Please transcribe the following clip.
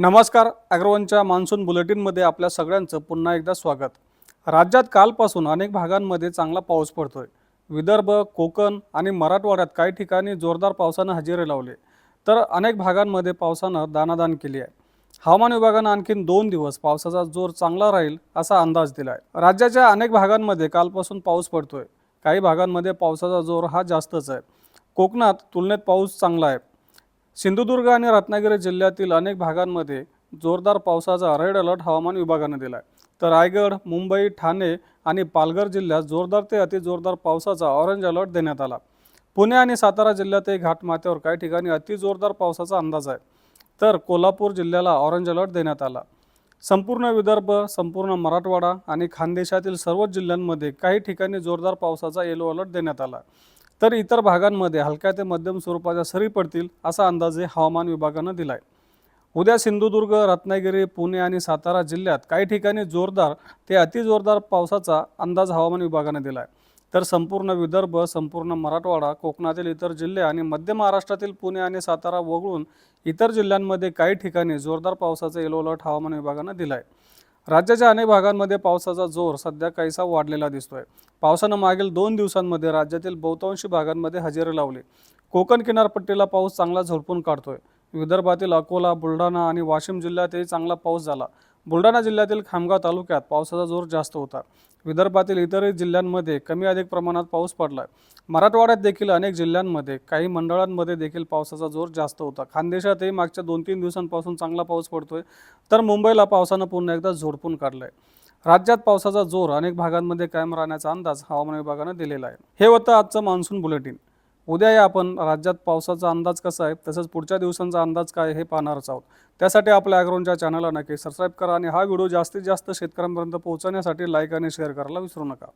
नमस्कार अग्रवनच्या मान्सून बुलेटिनमध्ये आपल्या सगळ्यांचं पुन्हा एकदा स्वागत. राज्यात कालपासून अनेक भागांमध्ये चांगला पाऊस पडतोय. विदर्भ कोकण आणि मराठवाड्यात काही ठिकाणी जोरदार पावसानं हजेरी लावले. तर अनेक भागांमध्ये पावसानं दानादान केली आहे. हवामान विभागानं आणखीन दोन दिवस पावसाचा जोर चांगला राहील असा अंदाज दिला आहे राज्याच्या अनेक भागांमध्ये कालपासून पाऊस पडतोय. काही भागांमध्ये पावसाचा जोर हा जास्तच आहे. कोकणात तुलनेत पाऊस चांगला आहे. सिंधुदुर्ग आणि रत्नागिरी जिल्ह्यातील अनेक भागांमध्ये जोरदार पावसाचा रेड अलर्ट हवामान विभागानं दिला आहे तर रायगड मुंबई ठाणे आणि पालघर जिल्ह्यात जोरदार ते अतिजोरदार पावसाचा ऑरेंज अलर्ट देण्यात आला. पुणे आणि सातारा जिल्ह्यातही घाटमाथ्यावर काही ठिकाणी अतिजोरदार पावसाचा अंदाज आहे. तर कोल्हापूर जिल्ह्याला ऑरेंज अलर्ट देण्यात आला. संपूर्ण विदर्भ संपूर्ण मराठवाडा आणि खानदेशातील सर्वच जिल्ह्यांमध्ये काही ठिकाणी जोरदार पावसाचा येलो अलर्ट देण्यात आला. तर इतर भागांमध्ये हलक्या ते मध्यम स्वरूपाच्या सरी पडतील असा अंदाजे हवामान विभागानं दिला आहे उद्या सिंधुदुर्ग रत्नागिरी पुणे आणि सातारा जिल्ह्यात काही ठिकाणी जोरदार ते अतिजोरदार पावसाचा अंदाज हवामान विभागानं दिला आहे तर संपूर्ण विदर्भ संपूर्ण मराठवाडा कोकणातील इतर जिल्हे आणि मध्य महाराष्ट्रातील पुणे आणि सातारा वगळून इतर जिल्ह्यांमध्ये काही ठिकाणी जोरदार पावसाचा येलो अलर्ट हवामान विभागानं दिला आहे राज्याच्या अनेक भागांमध्ये पावसाचा जोर सध्या काहीसा वाढलेला दिसतोय. पावसानं मागील दोन दिवसांमध्ये राज्यातील बहुतांशी भागांमध्ये हजेरी लावली. कोकण किनारपट्टीला पाऊस चांगला झोडपून काढतोय. विदर्भातील अकोला बुलढाणा आणि वाशिम जिल्ह्यातही चांगला पाऊस झाला. बुलढाणा जिल्ह्यातील खामगाव तालुक्यात पावसाचा जोर जास्त होता. विदर्भातील इतरही जिल्ह्यांमध्ये कमी अधिक प्रमाणात पाऊस पडला आहे मराठवाड्यात देखील अनेक जिल्ह्यांमध्ये काही मंडळांमध्ये देखील पावसाचा जोर जास्त होता. खानदेशातही मागच्या दोन तीन दिवसांपासून चांगला पाऊस पडतोय तर मुंबईला पावसानं पुन्हा एकदा झोडपून काढलंय. राज्यात पावसाचा जोर अनेक भागांमध्ये कायम राहण्याचा अंदाज हवामान विभागानं दिलेला आहे. हे होतं आजचं मान्सून बुलेटिन. उद्या या आपण राज्यात पावसाचा अंदाज कसा आहे तसंच पुढच्या दिवसांचा अंदाज काय हे पाहणारच आहोत. त्यासाठी आपल्या ॲग्रोनच्या चॅनलला नक्की सबस्क्राईब करा आणि हा व्हिडिओ जास्तीत जास्त शेतकऱ्यांपर्यंत पोहोचवण्यासाठी लाईक आणि शेअर करायला विसरू नका.